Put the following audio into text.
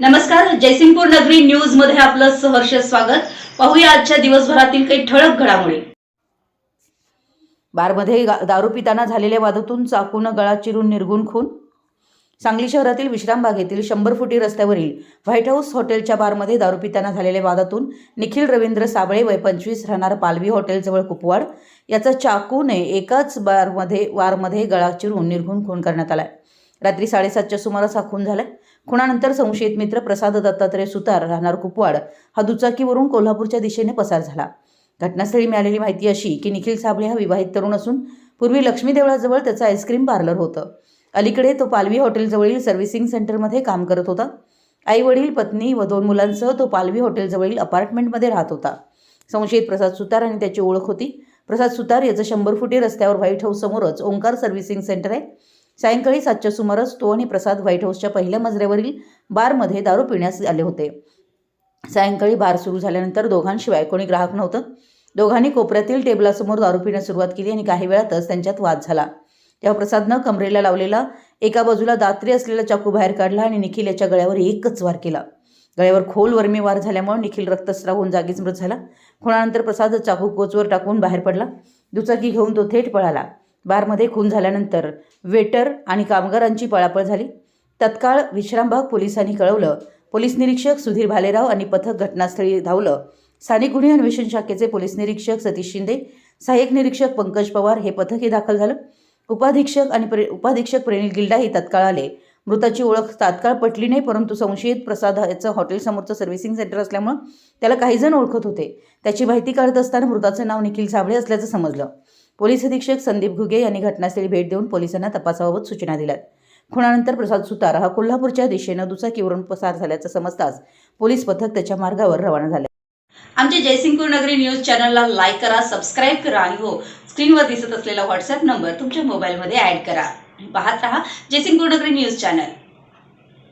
नमस्कार जयसिंगपूर नगरी न्यूजमध्ये आपलं सहर्ष स्वागत. पाहूया आजच्या दिवसभरातील काही ठळक घडामोडी. बारमध्ये दारू पिताना झालेल्या वादातून चाकून गळा चिरून निर्गुण खून. सांगली शहरातील विश्रामबाग येथील शंभर फुटी रस्त्यावरील व्हाईट हाऊस हॉटेलच्या बारमध्ये दारू पिताना झालेल्या वादातून निखिल रवींद्र साबळे वय पंचवीस राहणार पालवी हॉटेलजवळ कुपवाड. याचा चाकूने एकाच बारमध्ये वारमध्ये गळा चिरून निर्घुण खून करण्यात आलाय. रात्री साडेसातच्या सुमारास हा खून झालाय. खुणानंतर संशयित मित्र प्रसाद दत्तात्रय सुतार राहणार कुपवाड हा दुचाकीवरून कोल्हापूरच्या दिशेने पसार झाला. घटनास्थळी मिळालेली माहिती अशी की निखिल साबळे हा विवाहित तरुण असून पूर्वी लक्ष्मी देवळाजवळ त्याचं आईस्क्रीम पार्लर होतं. अलीकडे तो पालवी हॉटेलजवळील सर्व्हिसिंग सेंटरमध्ये काम करत होता. आई वडील पत्नी व दोन मुलांसह तो पालवी हॉटेलजवळील अपार्टमेंटमध्ये राहत होता. संशयित प्रसाद सुतार आणि त्याची ओळख होती. प्रसाद सुतार याचं शंभर फुटी रस्त्यावर व्हाईट हाऊस समोरच ओंकार सर्व्हिसिंग सेंटर आहे. सायंकाळी सातच्या सुमारास तो आणि प्रसाद व्हाईट हाऊसच्या पहिल्या मजल्यावरील बारमध्ये दारू पिण्यास आले होते. सायंकाळी बार सुरू झाल्यानंतर दोघांशिवाय कोणी ग्राहक नव्हतं. दोघांनी कोपऱ्यातील टेबलासमोर दारू पिण्यास सुरुवात केली आणि काही वेळातच त्यांच्यात वाद झाला. तेव्हा प्रसादनं कमरेला लावलेला एका बाजूला दात्री असलेला चाकू बाहेर काढला आणि निखिल याच्या गळ्यावर एकच वार केला. गळ्यावर खोल वर्मी वार झाल्यामुळे निखिल रक्तस्राव होऊन जागीच मृत झाला. खुणानंतर प्रसाद चाकू कोचवर टाकून बाहेर पडला. दुचाकी घेऊन तो थेट पळाला. बारमध्ये खून झाल्यानंतर वेटर आणि कामगारांची पळापळ झाली. तत्काळ विश्रामबाग पोलिसांनी कळवलं. पोलीस निरीक्षक सुधीर भालेराव आणि पथक घटनास्थळी धावलं. स्थानिक गुन्हे अन्वेषण शाखेचे पोलीस निरीक्षक सतीश शिंदे सहाय्यक निरीक्षक पंकज पवार हे पथकही दाखल झालं. उपाधीक्षक आणि प्रे उपाधीक्षक प्रेनिल गिल्डाही तत्काळ आले. मृताची ओळख तात्काळ पटली नाही परंतु संशयित प्रसाद याचं हॉटेलसमोरचं सर्व्हिसिंग सेंटर असल्यामुळं त्याला काही जण ओळखत होते. त्याची माहिती काढत असताना मृताचं नाव निखिल साबळे असल्याचं समजलं. पोलीस अधीक्षक संदीप घुगे यांनी घटनास्थळी भेट देऊन पोलिसांना तपासाबाबत सूचना दिल्यात. खुणानंतर प्रसाद सुतार हा कोल्हापूरच्या दिशेनं दुचाकीवरून पसार झाल्याचं समजताच पोलीस पथक त्याच्या मार्गावर रवाना झाले. आमच्या जयसिंगपूर नगरी न्यूज चॅनलला लाईक करा सबस्क्राईब करा आणि हो स्क्रीनवर दिसत असलेला व्हॉट्सअप नंबर तुमच्या मोबाईलमध्ये ॲड करा. पाहत रहा जयसिंगपूर नगरी न्यूज चॅनल.